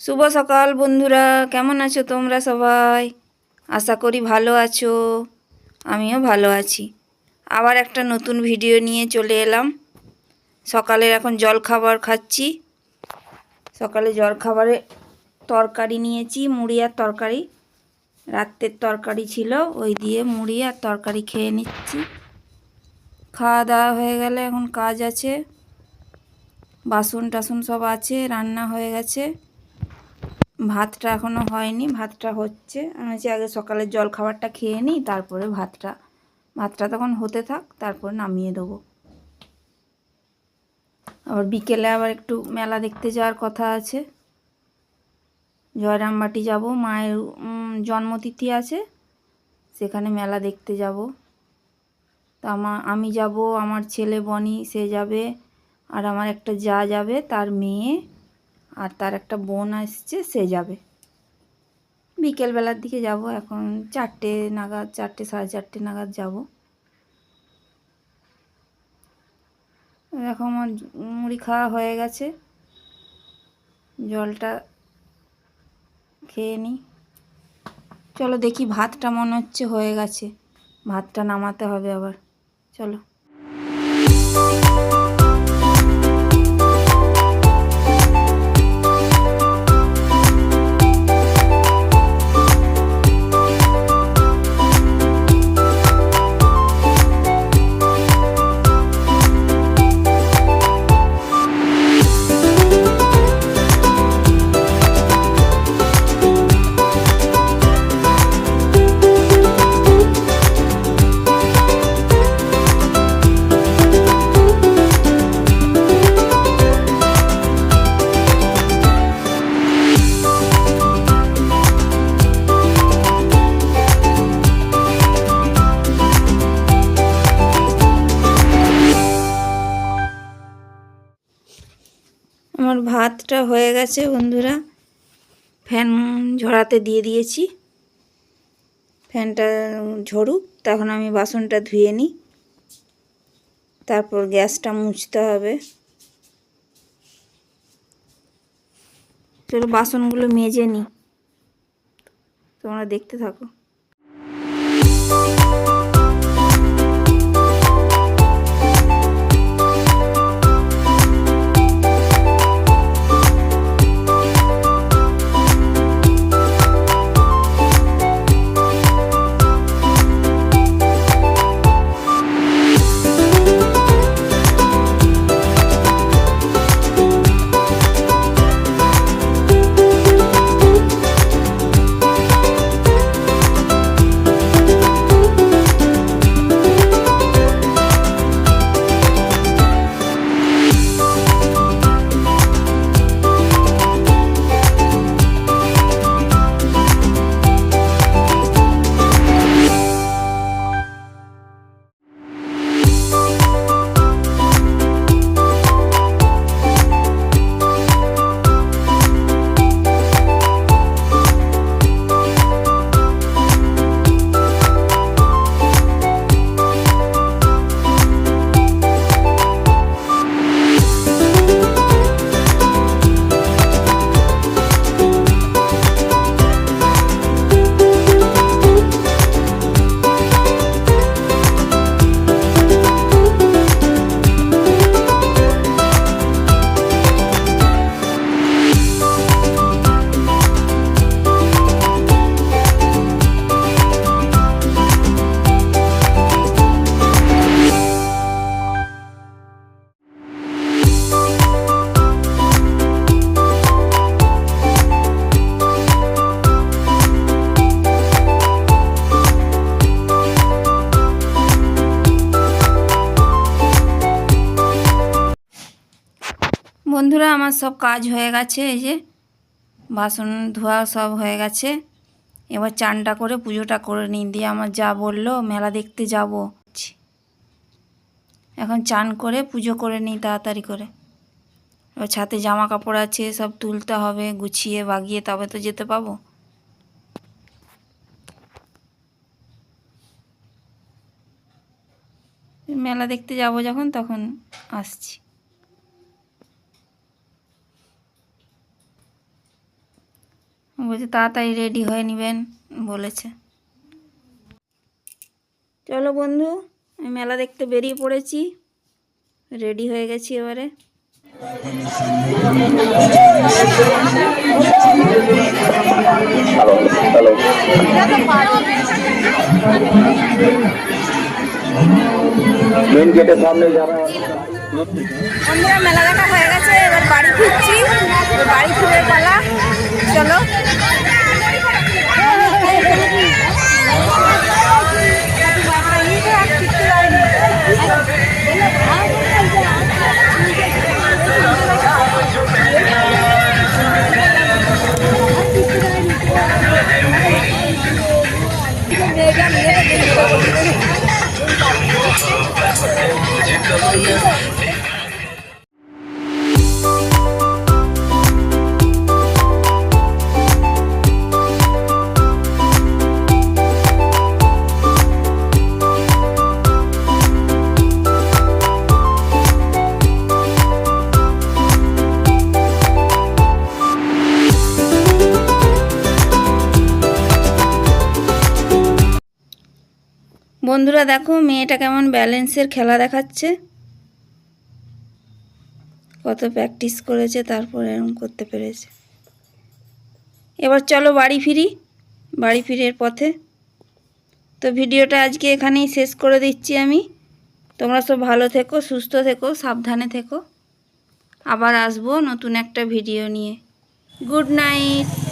শুভ সকাল বন্ধুরা, কেমন আছো তোমরা সবাই? আশা করি ভালো আছো, আমিও ভালো আছি। আবার একটা নতুন ভিডিও নিয়ে চলে এলাম। সকালে এখন জল খাবার খাচ্ছি। সকালে জল খাবারে তরকারি নিয়েছি, মুড়ি আর তরকারি। রাত্রের তরকারি ছিল, ওই দিয়ে মুড়ি আর তরকারি খেয়ে নিচ্ছি। খাওয়া দাওয়া হয়ে গেলে এখন কাজ আছে। বাসন টাসন সব আছে, রান্না হয়ে গেছে। ভাতটা এখনও হয়নি, ভাতটা হচ্ছে। আমি হচ্ছে আগে সকালের জল খাবারটা খেয়ে নিই, তারপরে ভাতটা। ভাতটা তখন হতে থাক, তারপর নামিয়ে দেবো। আবার বিকেলে আবার একটু মেলা দেখতে যাওয়ার কথা আছে। জয়রামবাটি যাব, মায়ের জন্মতিথি আছে। সেখানে মেলা দেখতে যাব। তো আমার আমি যাব, আমার ছেলে বনি, সে যাবে, আর আমার একটা যা যাবে, তার মেয়ে। আর তার একটা বোন আসছে, সে যাবে। বিকেলবেলার দিকে যাব, এখন চারটে নাগাদ, চারটে, সাড়ে চারটে নাগাদ যাব। এখন আমার মুড়ি খাওয়া হয়ে গেছে। জলটা খেয়ে নিই। চলো দেখি ভাতটা মনে হচ্ছে হয়ে গেছে। ভাতটা নামাতে হবে আবার। চলো। ভাতটা হয়ে গেছে, বন্ধুরা। ফ্যান ঝরাতে দিয়ে দিয়েছি। ফ্যানটা ঝরুক, তখন আমি বাসনটা ধুয়ে নিই। তারপর গ্যাসটা মুছতে হবে। চলো বাসনগুলো মেজে নিই। তোমরা দেখতে থাকো। বন্ধুরা, আমার সব কাজ হয়ে গেছে, এই যে বাসন ধোয়া সব হয়ে গেছে। এবার চানটা করে, পুজোটা করে নিই। দিয়ে আমার যা বলল, মেলা দেখতে যাব। এখন চান করে, পুজো করে নিই তাড়াতাড়ি করে। এবার ছাতে জামা কাপড় আছে, সব তুলতে হবে, গুছিয়ে, বাগিয়ে, তবে তো যেতে পাবো। মেলা দেখতে যাব যখন, তখন আসছি। বলছে, তাড়াতাড়ি রেডি হয়ে নেবেন, বলেছে। চলো বন্ধু, আমি মেলা দেখতে বেরিয়ে পড়েছি। রেডি হয়ে গেছি এবারে। মেন গেটের সামনে যারা বন্ধুরা মেলা দেখা হয়ে গেছে এবার বাড়ি ফিরছি। বাড়ি ফিরে পালা চলো। বন্ধুরা দেখো মেয়েটা কেমন ব্যালেন্সের খেলা দেখাচ্ছে। কত প্র্যাকটিস করেছে, তারপর এরকম করতে পেরেছে। এবার চলো বাড়ি ফিরি, বাড়ি ফিরের পথে। তো ভিডিওটা আজকে এখানেই শেষ করে দিচ্ছি আমি। তোমরা সব ভালো থেকো, সুস্থ থেকো, সাবধানে থেকো। আবার আসব নতুন একটা ভিডিও নিয়ে। Good night.